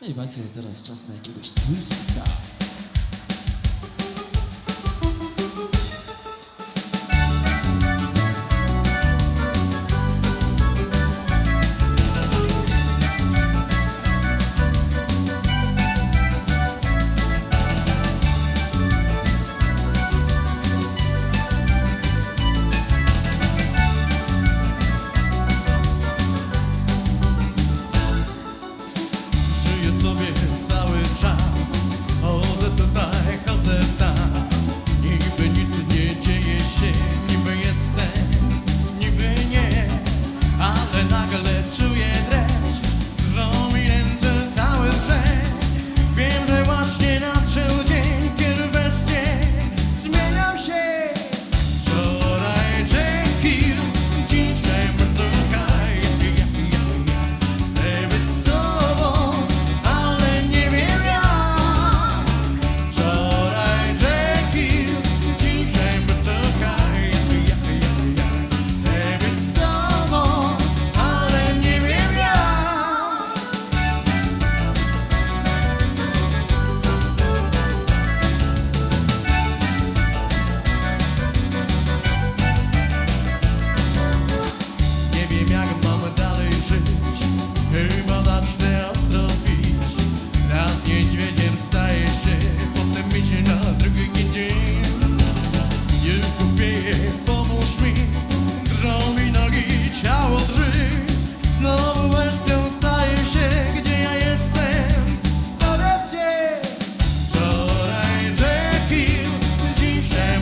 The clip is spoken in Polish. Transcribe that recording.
No i Państwo, teraz czas na jakiegoś twista. Jesus.